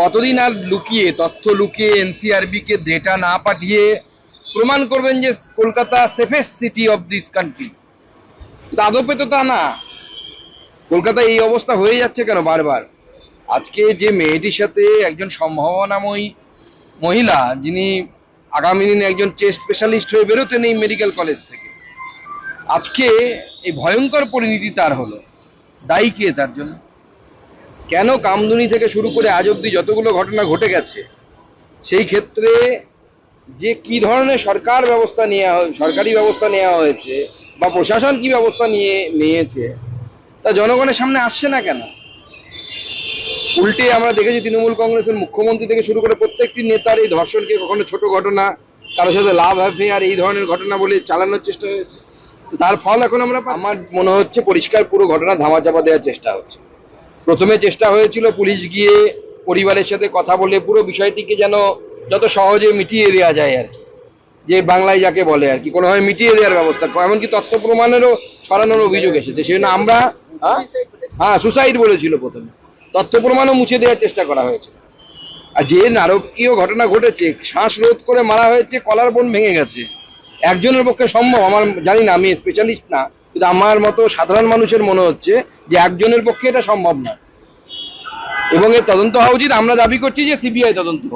কতদিন আর লুকিয়ে, তথ্য লুকিয়ে এনসিআরবি কে ডেটা না পাঠিয়ে প্রমাণ করবেন যে Kolkata safest city of this country আদপে তো তা না। কলকাতায় এই অবস্থা হয়ে যাচ্ছে কেন বারবার? আজকে যে মেয়েটির সাথে একজন সম্ভাবনাময়ী মহিলা, যিনি আগামী দিনে একজন চেস্ট স্পেশালিস্ট হয়ে বেরোতেন এই মেডিকেল কলেজ থেকে, আজকে এই ভয়ঙ্কর পরিণতি তার হলো, দায়ী কে তার জন্য? কেন কামদুনি থেকে শুরু করে আজ অব্দি যতগুলো ঘটনা ঘটে গেছে, সেই ক্ষেত্রে যে কি ধরনের সরকার ব্যবস্থা নেওয়া সরকারি ব্যবস্থা নেওয়া হয়েছে বা প্রশাসন কি ব্যবস্থা নিয়ে, নিয়েছে, তা জনগণের সামনে আসছে না কেন? উল্টে আমরা দেখেছি তৃণমূল কংগ্রেসের মুখ্যমন্ত্রী থেকে শুরু করে প্রত্যেকটি নেতার এই ধর্ষণকে কখনো ছোট ঘটনা, কারোর সাথে লাভ আর এই ধরনের ঘটনা বলে চালানোর চেষ্টা হয়েছে। তার ফল এখন আমরা আমার মনে হচ্ছে পরিষ্কার পুরো ঘটনা ধামাচাপা দেওয়ার চেষ্টা হচ্ছে। প্রথমে চেষ্টা হয়েছিল পুলিশ গিয়ে পরিবারের সাথে কথা বলে পুরো বিষয়টিকে যেন যত সহজে মিটিয়ে দেওয়া যায় আর কি। যে বাংলায় যাকে বলে আর কি, কোনোভাবে মিটিয়ে দেওয়ার ব্যবস্থা এমনকি তথ্য প্রমাণেরও সরানোর অভিযোগ এসেছে। সেই জন্য আমরা হ্যাঁ? হ্যাঁ সুসাইড বলেছিল প্রথমে। তথ্য প্রমাণও মুছে দেওয়ার চেষ্টা করা হয়েছে। আর যে নারকীয় ঘটনা ঘটেছে, শ্বাস রোধ করে মারা হয়েছে, কলার বোন ভেঙে গেছে। একজনের পক্ষে সম্ভব, আমার জানি না, আমি স্পেশালিস্ট না। কিন্তু আমার মতো সাধারণ মানুষের মনে হচ্ছে যে একজনের পক্ষে এটা সম্ভব নয়। এবং এর তদন্ত হওয়া উচিত। আমরা দাবি করছি যে সিবিআই তদন্ত হোক।